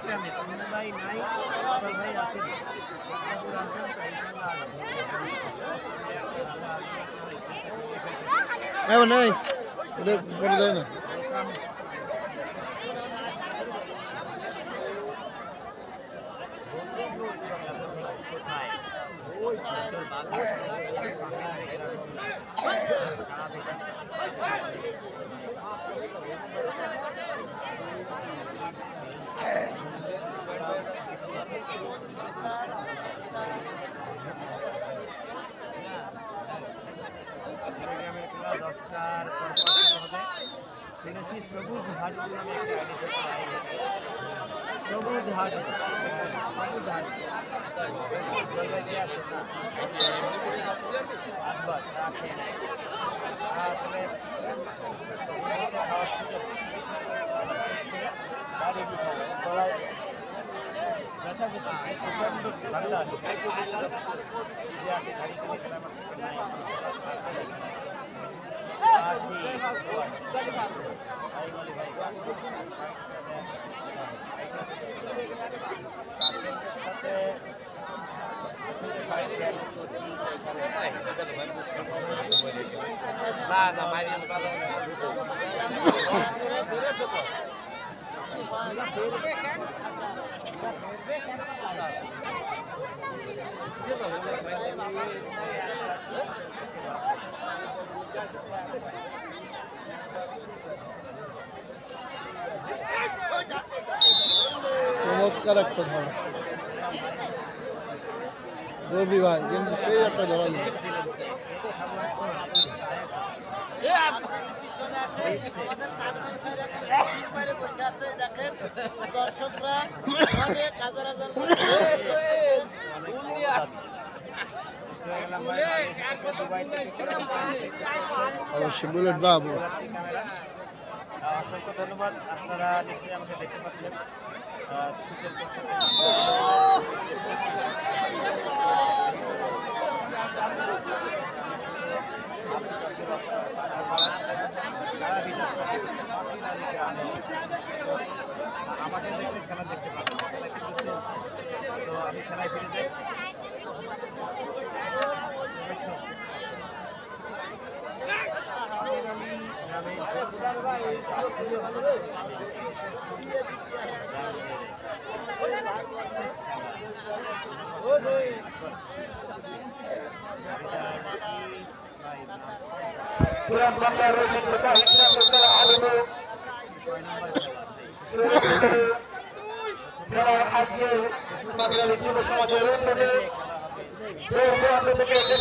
গ্রামে তুমি ভাই নাই আবার ভাই আসেনি। নেই এটা পড়ে যায় না। গ্রামের শুরু হবে। শুনেছি সবুজ হাজু নামে। সবুজ হাজু সবুজ হাজু জায়গায় যে আছে না একবার চা খেয়ে নেয়। আসলে খাওয়ার সুযোগ বাড়ি বিছানা, গলায় ব্যথা করতেছে, প্রচণ্ড ঠান্ডা আছে। যে আছে গাড়ি কিনে খেলা আমার কাছে নাই। আসি, ভাই বলি ভাই, কাশেমের সাথে না না মাইরিয়ান ভালো চমৎকার একটা ধরা রবি ভাই, কিন্তু সেই একটা ধরা যায় অবশ্যই বুলেট বাবু। অসংখ্য ধন্যবাদ। আপনারা নিশ্চয়ই আমাকে দেখতে পাচ্ছেন। আমাকে দেখতে খেলা দেখতে তো আমি খেলায় পুরান বাংলার ঐতিহ্যতা হিসাবে আলমে যারা আজকে বাংলার যুব সমাজের দূরান্ত থেকে যে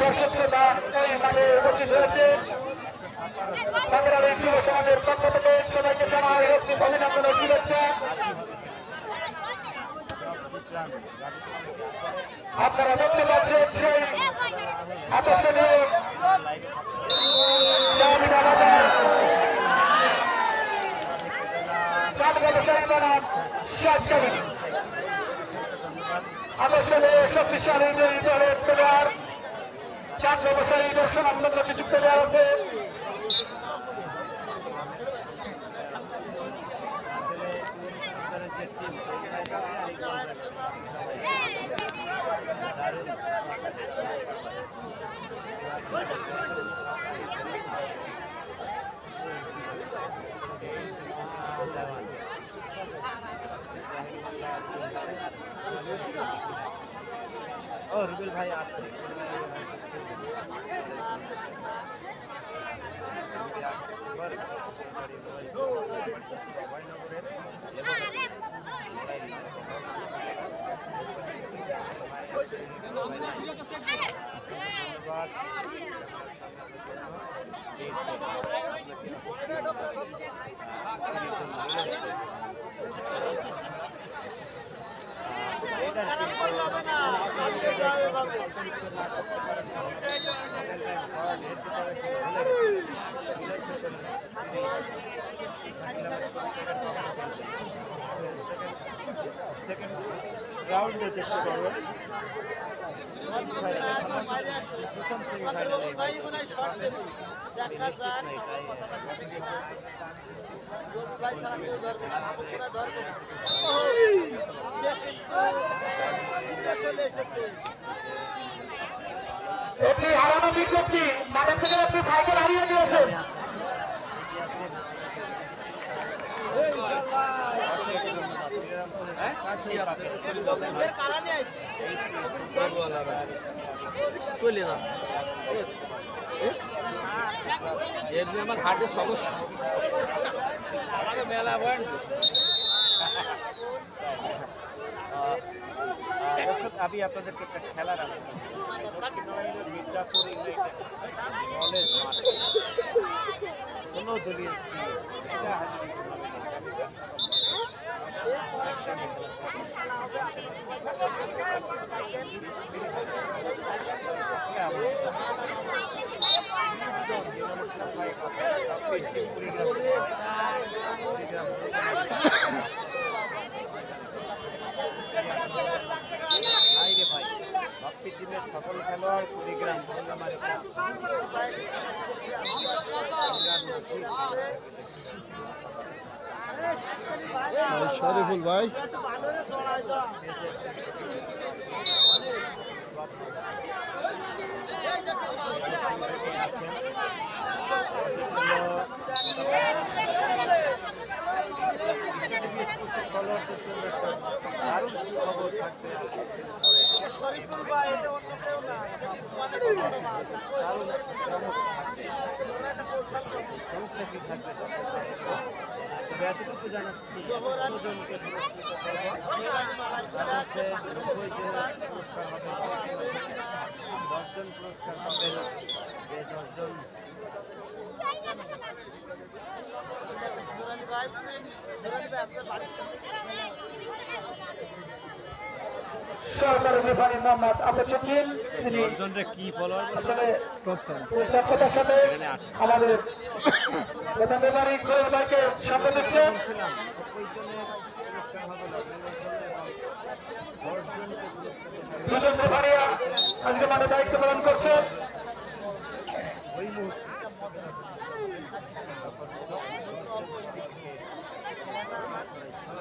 দর্শক শ্রোতা সবাইকে জানাই অভিনন্দন ও শুভেচ্ছা আপনারা দেখতে পাচ্ছেন সেই আকর্ষণীয় আকর্ষণীয় শক্তিশালী দুই দলের প্লেয়ার কাঠ ব্যবসায়ী দর্শন আপনাদের যুক্ত দেওয়া আছে। ও রুবেল ভাই আছে। রাউন্ডে চেষ্টা করবে দেখা যাক ভাই সারা কেউ ধরবে না এসেছে। হারানো বিজ্ঞপ্তি মাঠে থেকে একটি সাইকেল হারিয়ে দিয়েছেন এর আমার হার্টের সমস্যা মেলা পয়েন্ট দর্শক আমি আপনাদেরকে একটা নড়াইলের মির্জাপুর ইউনাইটেড কলেজ কোনো দলীয় টিম এটা হাজির ভাই রে ভাই ভক্তি টিমের সকল খেলোয়াড় কুড়িগ্রাম ভাই শরীফুল ভাই। দারুণ সুখবর থাকতে দশজন পুরস্কার পাবেন যে দশজন ভাই ভাই আপনার বাড়ির সরকারি রেফারি মোহাম্মদ আব্দুল শকিল তিনি দক্ষতার সাথে আমাদের প্রধান রেফারি খোয়েল ভাইকে সামনে দিচ্ছেন দুজন রেফারি আজকে মাঠে দায়িত্ব পালন করছেন ওই মুহূর্তে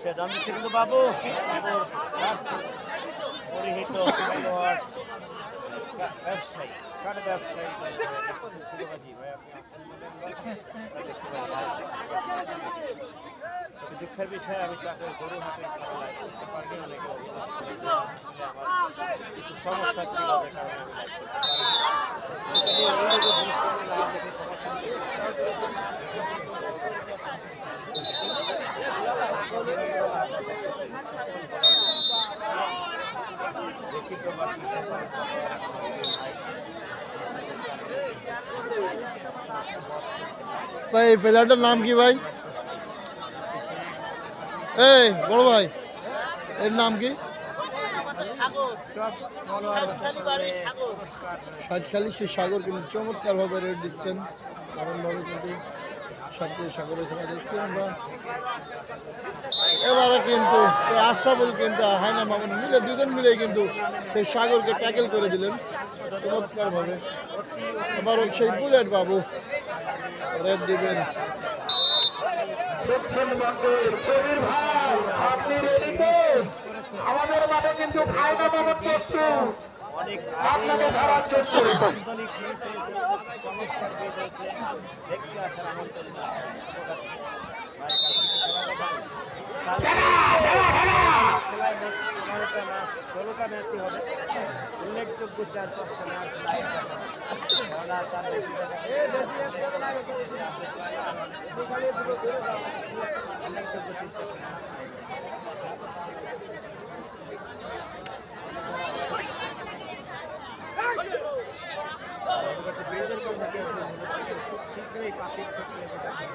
ইচ্ছা দাম দিচ্ছে কিন্তু বাবু। দুঃখের বিষয় আমি তাকে গরু করতে কিছু সমস্যা ছিল ভাই, এই প্লেয়ারটার নাম কি ভাই? এই, বড় ভাই, এর নাম কি? ষাটখালি সেই সাগর, কিন্তু চমৎকারভাবে রেড দিচ্ছেন। দারুণভাবে কিন্তু সাগর সাগরে খেলা দেখছি আমরা। এবারে কিন্তু আশরাফুল কিন্তু আর হায়না মামুন মিলে, দুজন মিলে কিন্তু সেই সাগরকে ট্যাকেল করে দিলেন চমৎকারভাবে। এবার সেই বুলেট বাবু, রেড দিবেন। আমাদের মাঠে কিন্তু ফায়দা পাবেন প্রস্তুত। আপনাকে ধরার চেষ্টা খেলা ষোলোটা ম্যাচই হবে উল্লেখযোগ্য চার পাঁচটা ম্যাচ দেখানো তার বেশি উল্লেখযোগ্য শীঘ্রই পাখির ক্ষেত্রে পাখির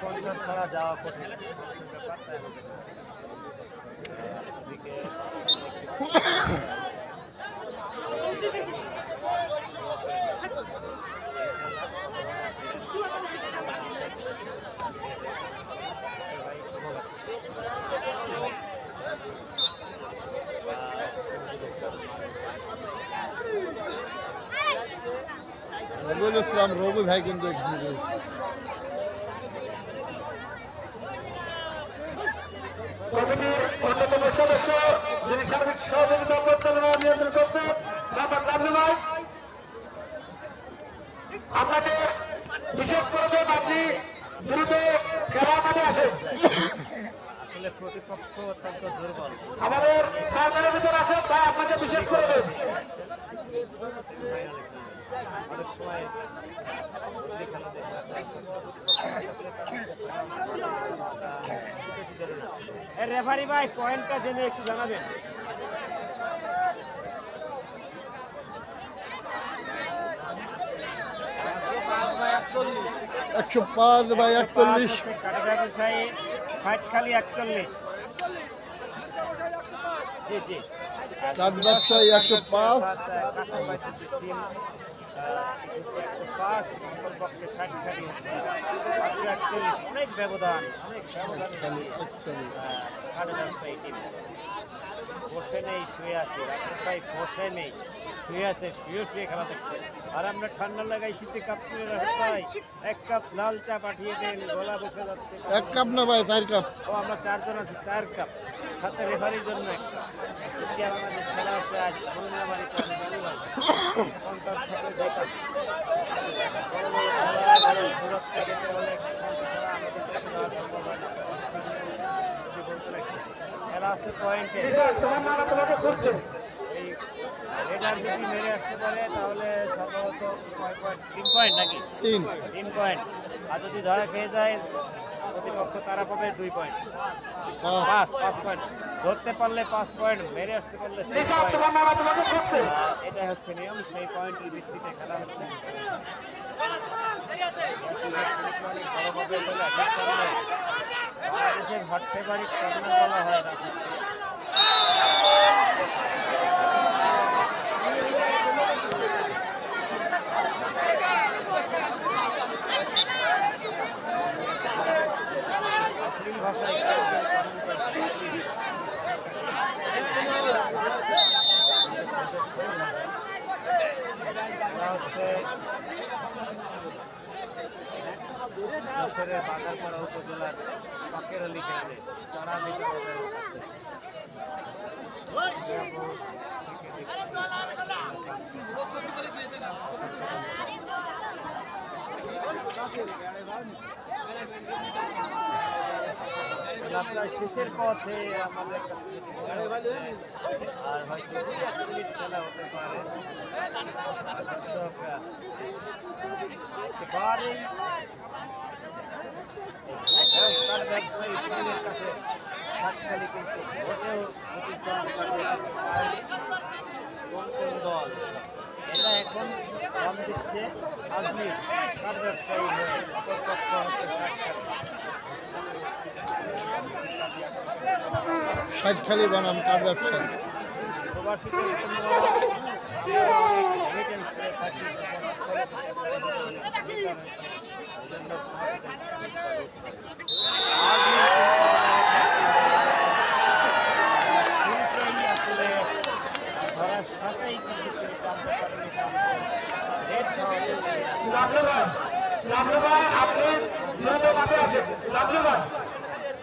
সঙ্গে ছাড়া যাওয়া কঠিন ব্যাপার ইসলাম রবি ভাই কিন্তু এখানে রয়েছে। কমিটির অন্যতম সদস্য যিনি সার্বিক সহযোগিতা পরিচালনা নিয়ন্ত্রণ করছেন মোহাম্মদ লাভলু ভাই আপনাকে বিশেষ করেছেন আপনি দ্রুত খেলার মাঠে আসেন। আসলে প্রতিপক্ষ অত্যন্ত দুর্বল আমাদের সরকারের ভিতরে আসেন তাই আপনাকে বিশেষ করে দেন অনেক সময় বদলি খেলা দেখে রেফারি ভাই পয়েন্টটা জেনে একটু জানাবেন। একশো পাঁচ বাই একচল্লিশ। কাটাকাটি খালি একচল্লিশ। জি জি। কাঠ ব্যবসায়ী একশো পাঁচ। অনেক ব্যবধান অনেক ব্যবধান বসে নেই শুয়ে আছে রাশেদ ভাই বসে নেই শুয়ে আছে শুয়ে শুয়ে খেলা দেখছে আর আমরা ঠান্ডা লাগাই শীতে কাপ তুলে ভাই এক কাপ লাল চা পাঠিয়ে দেন গলা বসে যাচ্ছে এক কাপ না ভাই চার কাপ। ও আমরা চারজন আছি চার কাপ। সাথে রেফারির জন্য দুই কাপ খেলা। যদি আছে পয়েন্টে রেডার মেরে আসতে পারে তাহলে সম্ভবত পয়েন্ট তিন পয়েন্ট নাকি তিন তিন পয়েন্ট আর যদি ধরা খেয়ে যায় প্রতিপক্ষ তারা পাবে দুই পয়েন্ট পাঁচ পাঁচ পয়েন্ট ধরতে পারলে পাঁচ পয়েন্ট মেরে আসতে পারলে এটা হচ্ছে নিয়ম, সেই পয়েন্টের ভিত্তিতে খেলা হচ্ছে। বাংলাদেশের হট বলা হয় না অশ্লীল ভাষায় খেলা হচ্ছে যশোরের বাগারপাড়া উপজেলার পাকের আলী গ্রামে চড়া দিকে বাজারের কাছে যাত্রার শেষের পথে আমাদের আর হয়তো হতে পারে। তার ব্যবসায়ী কাছে দল। এটা এখন দাম দিচ্ছে আজমি কার ব্যবসায়ী হয়ে অপর হচ্ছে সাতখালি ষাটখালি বানাম কাঠ ব্যবসায়ী প্রবাসীদের জন্য রেমিটেন্স হয়ে থাকে আসলে ধরার সাথেই কিন্তু জানতে পারেনি রেড লাভলু ভাই লাভলু ভাই আপনি আছে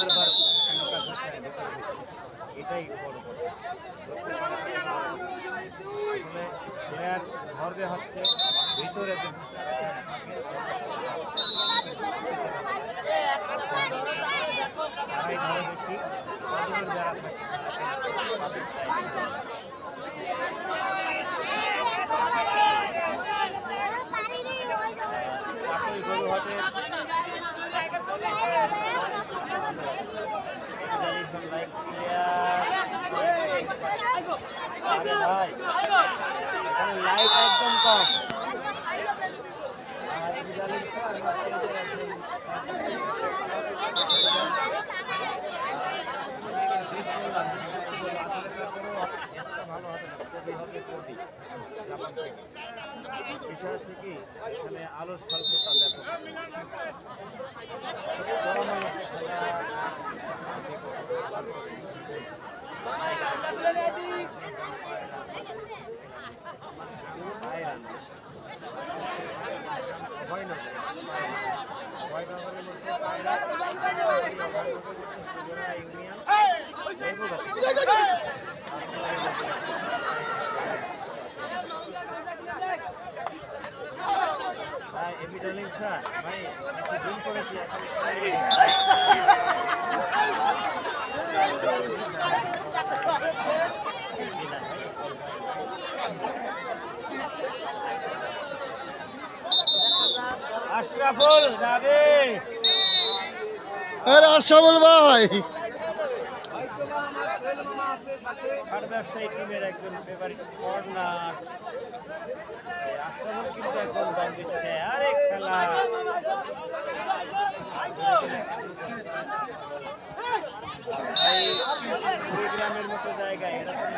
ভেতরে। এটাই বড় প্লেয়ার ধরবে হচ্ছে ভিতরে যে লাইট একদম কম ভালো হবে না কি এখানে আলোর স্বল্পতা। আশরাফুল যাবে? আরে আশরাফুল ভাই। কাঠ ব্যবসায়ী টিমের একজন ফেভারিট কর্নার দাম দিচ্ছে। আরে খেলা। এই মতো জায়গায় এরকম